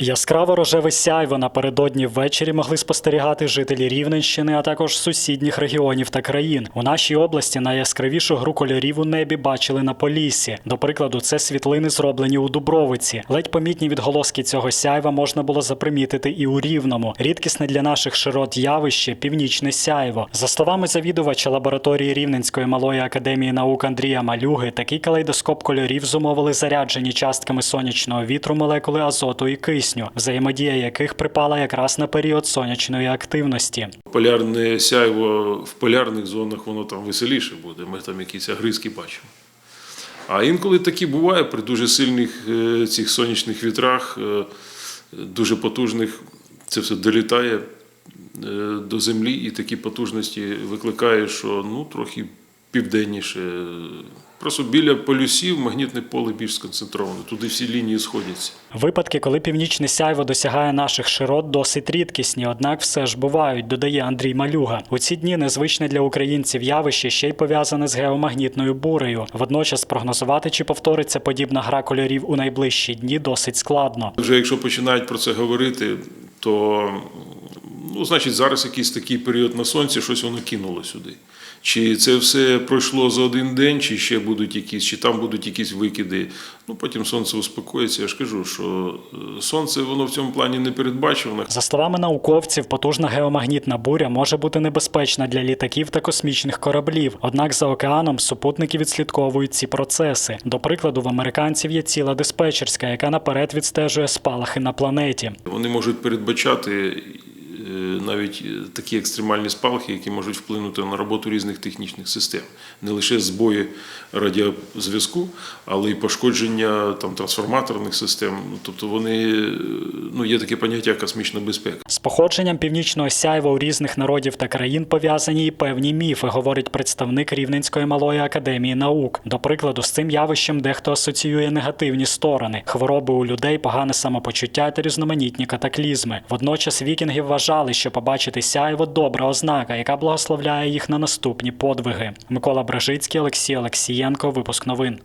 Яскраво рожеве сяйво напередодні ввечері могли спостерігати жителі Рівненщини, а також сусідніх регіонів та країн. У нашій області найяскравішу гру кольорів у небі бачили на Поліссі. До прикладу, це світлини зроблені у Дубровиці. Ледь помітні відголоски цього сяйва можна було запримітити і у Рівному. Рідкісне для наших широт явище північне сяйво. За словами завідувача лабораторії Рівненської малої академії наук Андрія Малюги, такий калейдоскоп кольорів зумовили заряджені частками сонячного вітру молекули азоту і кисню, взаємодія яких припала якраз на період сонячної активності. Полярне сяйво в полярних зонах воно там веселіше буде. Ми там якісь агризки бачимо. А інколи такі буває при дуже сильних е, цих сонячних вітрах, е, дуже потужних, це все долітає е, до землі, і такі потужності викликає, що ну, трохи південніше. Просто біля полюсів магнітне поле більш сконцентроване, туди всі лінії сходяться. Випадки, коли північне сяйво досягає наших широт, досить рідкісні, однак все ж бувають, додає Андрій Малюга. У ці дні незвичне для українців явище ще й пов'язане з геомагнітною бурею. Водночас прогнозувати, чи повториться подібна гра кольорів у найближчі дні, досить складно. Вже якщо починають про це говорити, то ну, значить зараз якийсь такий період на сонці, щось воно кинуло сюди. Чи це все пройшло за один день, чи ще будуть якісь, чи там будуть якісь викиди. Ну потім сонце успокоїться. Я ж кажу, що е, сонце воно в цьому плані не передбачуване. За словами науковців, потужна геомагнітна буря може бути небезпечна для літаків та космічних кораблів. Однак за океаном супутники відслідковують ці процеси. До прикладу, в американців є ціла диспетчерська, яка наперед відстежує спалахи на планеті. Вони можуть передбачати навіть е, такі екстремальні спалахи, які можуть вплинути на роботу різних технічних систем, не лише збої радіозв'язку, але й пошкодження там трансформаторних систем. Ну, Тобто вони е, ну є таке поняття космічна безпека. З походженням північного сяйва у різних народів та країн пов'язані і певні міфи, говорить представник Рівненської малої академії наук. До прикладу, з цим явищем дехто асоціює негативні сторони: хвороби у людей, погане самопочуття та різноманітні катаклізми. Водночас вікінги вважали, що побачити сяйво добра ознака, яка благословляє їх на наступні подвиги. Микола Бражицький, Олексій Олексієнко. Випуск новин.